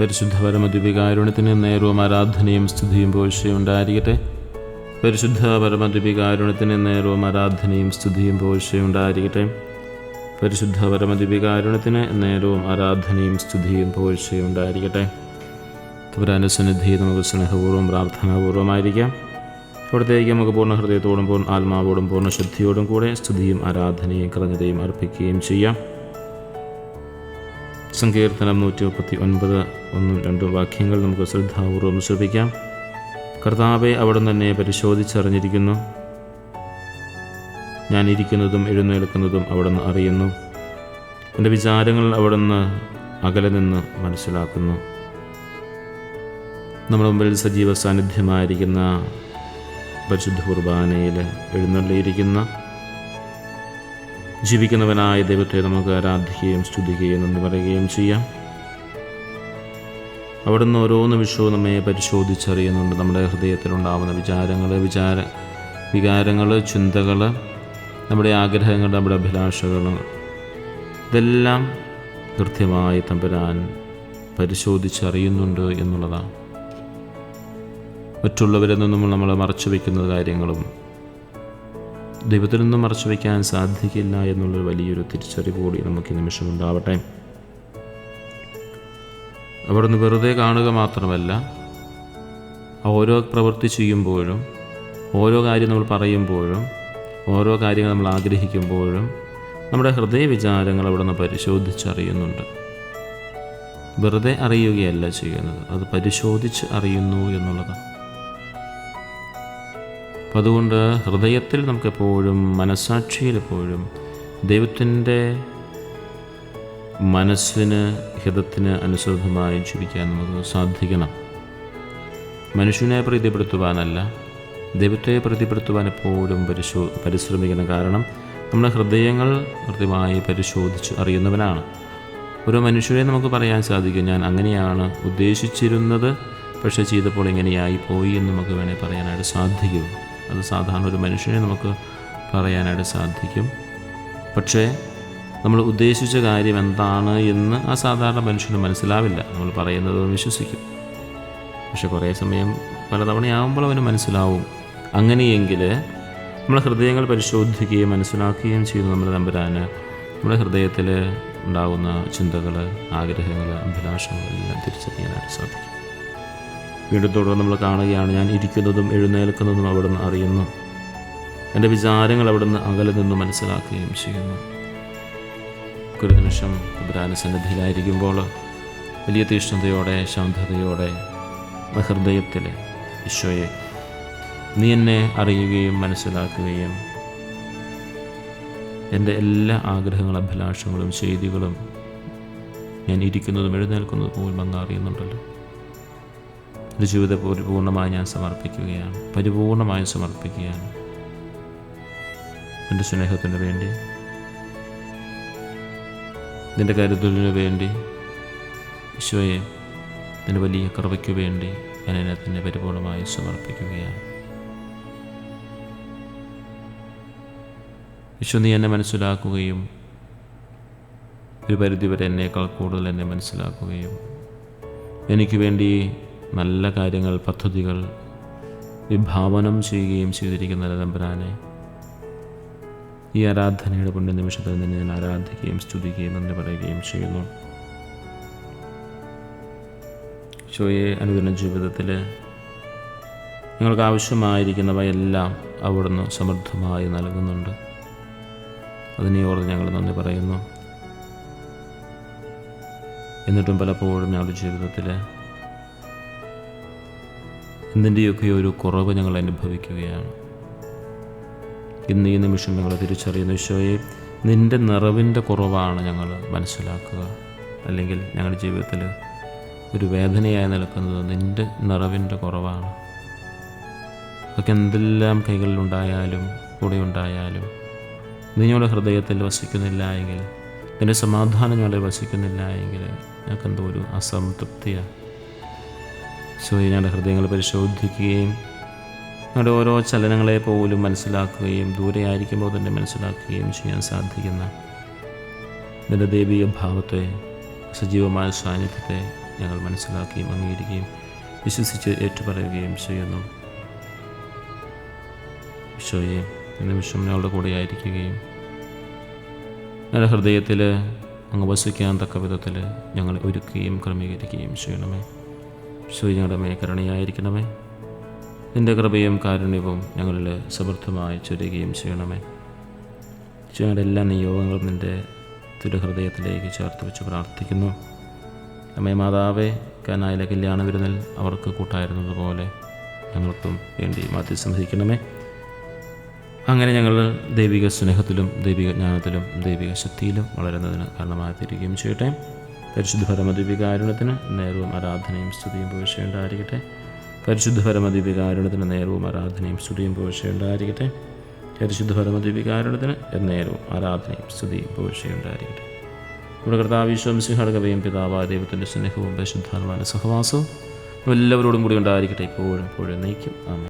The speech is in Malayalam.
പരിശുദ്ധ പരമദ്വികാരുണ്യത്തിന് നേരവും ആരാധനയും സ്തുതിയും പോഴ്ചയും ഉണ്ടായിരിക്കട്ടെ. പരിശുദ്ധ പരമദ്വികാരുണ്യത്തിന് നേരവും ആരാധനയും സ്തുതിയും പോഴ്ചയും ഉണ്ടായിരിക്കട്ടെ. പരിശുദ്ധ പരമദ്വികാരുണ്യത്തിന് നേരവും ആരാധനയും സ്തുതിയും പോഴ്ചയും ഉണ്ടായിരിക്കട്ടെ. തുവരാനുസന്നിധി നമുക്ക് സ്നേഹപൂർവം പ്രാർത്ഥനാപൂർവമായിരിക്കാം. അവിടത്തേക്ക് നമുക്ക് പൂർണ ഹൃദയത്തോടും പൂർണ ആത്മാവോടും പൂർണ ശുദ്ധിയോടും കൂടെ സ്തുതിയും ആരാധനയും കൃതജ്ഞതയും അർപ്പിക്കുകയും ചെയ്യാം. സങ്കീർത്തനം നൂറ്റി മുപ്പത്തി ഒൻപത് ഒന്നും രണ്ടും വാക്യങ്ങൾ നമുക്ക് ശ്രദ്ധാപൂർവം ശ്രദ്ധിക്കാം കർത്താവെ അവിടെ തന്നെ പരിശോധിച്ചറിഞ്ഞിരിക്കുന്നു. ഞാൻ ഇരിക്കുന്നതും എഴുന്നേൽക്കുന്നതും അവിടുന്ന് അറിയുന്നു. എന്റെ വിചാരങ്ങൾ അവിടുന്ന് അകലെ നിന്ന് മനസ്സിലാക്കുന്നു. നമ്മുടെ മുമ്പിൽ സജീവ സാന്നിധ്യമായിരിക്കുന്ന പരിശുദ്ധ കുർബാനയിൽ എഴുന്നള്ളിയിരിക്കുന്ന ജീവിക്കുന്നവനായ ദൈവത്തെ നമുക്ക് ആരാധിക്കുകയും സ്തുതിക്കുകയും നന്ദി പറയുകയും ചെയ്യാം. അവിടുന്ന് ഓരോ നിമിഷവും നമ്മെ പരിശോധിച്ചറിയുന്നുണ്ട്. നമ്മുടെ ഹൃദയത്തിലുണ്ടാവുന്ന വിചാരങ്ങൾ വിചാര വികാരങ്ങൾ ചിന്തകൾ നമ്മുടെ ആഗ്രഹങ്ങൾ നമ്മുടെ അഭിലാഷകൾ ഇതെല്ലാം കൃത്യമായി തമ്പുരാൻ പരിശോധിച്ചറിയുന്നുണ്ട് എന്നുള്ളതാണ്. മറ്റുള്ളവരിൽ നിന്നും നമ്മൾ മറച്ചു വയ്ക്കുന്ന കാര്യങ്ങളും ദൈവത്തിൽ നിന്നും മറച്ചു വയ്ക്കാൻ സാധിക്കില്ല എന്നുള്ളൊരു വലിയൊരു തിരിച്ചറിവ് കൂടി നമുക്ക് ഈ നിമിഷം ഉണ്ടാവട്ടെ. അവിടുന്ന് വെറുതെ കാണുക മാത്രമല്ല ഓരോ പ്രവൃത്തി ചെയ്യുമ്പോഴും ഓരോ കാര്യം നമ്മൾ പറയുമ്പോഴും ഓരോ കാര്യങ്ങൾ നമ്മൾ ആഗ്രഹിക്കുമ്പോഴും നമ്മുടെ ഹൃദയ വിചാരങ്ങൾ അവിടുന്ന് പരിശോധിച്ചറിയുന്നുണ്ട്. വെറുതെ അറിയുകയല്ല ചെയ്യുന്നത് അത് പരിശോധിച്ച് അറിയുന്നു എന്നുള്ളതാണ്. അപ്പം അതുകൊണ്ട് ഹൃദയത്തിൽ നമുക്കെപ്പോഴും മനസാക്ഷിയിൽ എപ്പോഴും ദൈവത്തിന്റെ മനസ്സിന് ഹിതത്തിന് അനുസൃതമായി ജീവിക്കാൻ നമുക്ക് സാധിക്കണം. മനുഷ്യനെ പ്രീതിപ്പെടുത്തുവാനല്ല ദൈവത്തെ പ്രീതിപ്പെടുത്തുവാൻ എപ്പോഴും പരിശോ പരിശ്രമിക്കണം കാരണം നമ്മുടെ ഹൃദയങ്ങൾ കൃത്യമായി പരിശോധിച്ച് അറിയുന്നവനാണ്. ഒരു മനുഷ്യരെ നമുക്ക് പറയാൻ സാധിക്കും ഞാൻ അങ്ങനെയാണ് ഉദ്ദേശിച്ചിരുന്നത് പക്ഷേ ചെയ്തപ്പോൾ ഇങ്ങനെയായി പോയി എന്ന് നമുക്ക് വേണേൽ പറയാനായിട്ട് സാധിക്കും. അത് സാധാരണ ഒരു മനുഷ്യനെ നമുക്ക് പറയാനായിട്ട് സാധിക്കും. പക്ഷേ നമ്മൾ ഉദ്ദേശിച്ച കാര്യം എന്താണ് എന്ന് ആ സാധാരണ മനുഷ്യന് മനസ്സിലാവില്ല. നമ്മൾ പറയുന്നത് വിശ്വസിക്കും. പക്ഷെ കുറേ സമയം പലതവണയാകുമ്പോൾ അവന് മനസ്സിലാവും. അങ്ങനെയെങ്കിൽ നമ്മൾ ഹൃദയങ്ങൾ പരിശോധിക്കുകയും മനസ്സിലാക്കുകയും ചെയ്യുന്ന നമ്മുടെ നമ്പരാന് നമ്മുടെ ഹൃദയത്തിൽ ഉണ്ടാകുന്ന ചിന്തകൾ ആഗ്രഹങ്ങൾ അഭിലാഷങ്ങൾ എല്ലാം തിരിച്ചറിയാനായിട്ട് സാധിക്കും. വീണ്ടും തുടർന്ന് നമ്മൾ കാണുകയാണ്. ഞാൻ ഇരിക്കുന്നതും എഴുന്നേൽക്കുന്നതും അവിടുന്ന് അറിയുന്നു. എന്റെ വിചാരങ്ങൾ അവിടുന്ന് അകലെ നിന്ന് മനസ്സിലാക്കുകയും ചെയ്യുന്നു. ഒരു നിമിഷം കുബരാന സന്നിധിയിലായിരിക്കുമ്പോൾ വലിയ തീഷ്ണതയോടെ ശാന്തതയോടെ ഹൃദയത്തിൽ ഈശോയെ നീ എന്നെ അറിയുകയും മനസ്സിലാക്കുകയും എന്റെ എല്ലാ ആഗ്രഹങ്ങളും അഭിലാഷങ്ങളും ചെയ്തികളും ഞാൻ ഇരിക്കുന്നതും എഴുന്നേൽക്കുന്നതും പോലും അന്ന് അറിയുന്നുണ്ടല്ലോ. എന്റെ ജീവിതം പരിപൂർണമായി ഞാൻ സമർപ്പിക്കുകയാണ്. പരിപൂർണമായും സമർപ്പിക്കുകയാണ്. എന്റെ സ്നേഹത്തിന് വേണ്ടി നിന്റെ കരുതലിന് വേണ്ടി ഈശോയെ നിന്റെ വലിയ കൃപയ്ക്ക് വേണ്ടി ഞാൻ എന്നെ തന്നെ പരിപൂർണമായി സമർപ്പിക്കുകയാണ്. ഈശോ നീ എന്നെ മനസ്സിലാക്കുകയും ഒരു പരിധിവരെ എന്നേക്കാൾ കൂടുതൽ എന്നെ മനസ്സിലാക്കുകയും എനിക്ക് വേണ്ടി നല്ല കാര്യങ്ങൾ പദ്ധതികൾ വിഭാവനം ചെയ്യുകയും ചെയ്തിരിക്കുന്ന തമ്പുരാനെ ഈ ആരാധനയുടെ പുണ്യ നിമിഷത്തിൽ നിന്ന് ഞാൻ ആരാധിക്കുകയും സ്തുതിക്കുകയും എന്ന് പറയുകയും ചെയ്യുന്നു. ഷോയെ അനുദിന ജീവിതത്തിൽ ഞങ്ങൾക്ക് ആവശ്യമായിരിക്കുന്നവയെല്ലാം അവിടുന്ന് സമൃദ്ധമായി നൽകുന്നുണ്ട്. അതിനെ ഓർത്ത് ഞങ്ങൾ നന്ദി പറയുന്നു. എന്നിട്ടും പലപ്പോഴും ഞങ്ങളുടെ ജീവിതത്തിൽ എന്തിന്റെയൊക്കെ ഒരു കുറവ് ഞങ്ങൾ അനുഭവിക്കുകയാണ്. ഇന്ന് ഈ നിമിഷം ഞങ്ങൾ തിരിച്ചറിയുന്ന ഈശോയെ നിന്റെ നിറവിന്റെ കുറവാണ് ഞങ്ങൾ മനസ്സിലാക്കുക. അല്ലെങ്കിൽ ഞങ്ങളുടെ ജീവിതത്തിൽ ഒരു വേദനയായി നിൽക്കുന്നത് നിന്റെ നിറവിന്റെ കുറവാണ്. അതൊക്കെ എന്തെല്ലാം കൈകളിലുണ്ടായാലും കൂടെ ഉണ്ടായാലും നീ ഞങ്ങളുടെ ഹൃദയത്തിൽ വസിക്കുന്നില്ല എങ്കിൽ നിന്റെ സമാധാനം ഞങ്ങളെ വസിക്കുന്നില്ല എങ്കിൽ ഞങ്ങൾക്ക് എന്തോ ഒരു അസംതൃപ്തിയാണ് സോ ഞങ്ങളുടെ ഹൃദയങ്ങൾ പരിശോധിക്കുകയും ഞങ്ങളുടെ ഓരോ ചലനങ്ങളെ പോലും മനസ്സിലാക്കുകയും ദൂരെ ആയിരിക്കുമ്പോൾ തന്നെ മനസ്സിലാക്കുകയും ചെയ്യാൻ സാധിക്കുന്ന നിന്റെ ദൈവിക ഭാവത്തെ സജീവമായ സാന്നിധ്യത്തെ ഞങ്ങൾ മനസ്സിലാക്കുകയും അംഗീകരിക്കുകയും വിശ്വസിച്ച് ഏറ്റുപറയുകയും ചെയ്യുന്നു. ഈശോയെ എന്റെ നിമിഷം ഞങ്ങളുടെ കൂടെ ആയിരിക്കുകയും ഞങ്ങളുടെ ഹൃദയത്തിൽ അങ്ങ് വസിക്കാൻ തക്ക വിധത്തിൽ ഞങ്ങളെ ഒരുക്കുകയും ക്രമീകരിക്കുകയും ചെയ്യണമേ. ഈശോയെ ഞങ്ങളുടെ മേ കരുണയായിരിക്കണമേ. നിന്റെ കൃപയും കാരുണ്യവും ഞങ്ങളിൽ സമൃദ്ധമായി ചൊരുകയും ചെയ്യണമേ. ഞങ്ങളുടെ എല്ലാ നിയോഗങ്ങളും നിന്റെ തിരുഹൃദയത്തിലേക്ക് ചേർത്ത് വെച്ച് പ്രാർത്ഥിക്കുന്നു. അമ്മേ മാതാവേ കനായിലെ കല്യാണ വിരുന്നിൽ അവർക്ക് കൂട്ടായിരുന്നതുപോലെ ഞങ്ങൾക്കും വേണ്ടി മാറ്റി വഹിക്കണമേ അങ്ങനെ ഞങ്ങൾ ദൈവിക സ്നേഹത്തിലും ദൈവിക ജ്ഞാനത്തിലും ദൈവിക ശക്തിയിലും വളരുന്നതിന് കാരണമായി തീരുകയും ചെയ്യട്ടെ. പരിശുദ്ധ പരമദീപികാരുണത്തിന് നേരവും ആരാധനയും സ്തുതിയും പോഴ്ചയുണ്ടായിരിക്കട്ടെ പരിശുദ്ധ പരമദീപികാരുണത്തിന് നേരവും ആരാധനയും സ്തുതിയും പോഴ്ചയുണ്ടായിരിക്കട്ടെ പരിശുദ്ധ പരമദീപികാരുണത്തിന് നേരവും ആരാധനയും സ്തുതിയും പോഴ്ചയുണ്ടായിരിക്കട്ടെ നമ്മുടെ കർത്താവിശ്വം സിംഹടകവയും പിതാവായ ദൈവത്തിന്റെ സ്നേഹവും പരിശുദ്ധാത്മാന സഹവാസവും എല്ലാവരോടും കൂടി ഉണ്ടായിരിക്കട്ടെ. ഇപ്പോഴും ഇപ്പോഴും നയിക്കും ആമേൻ.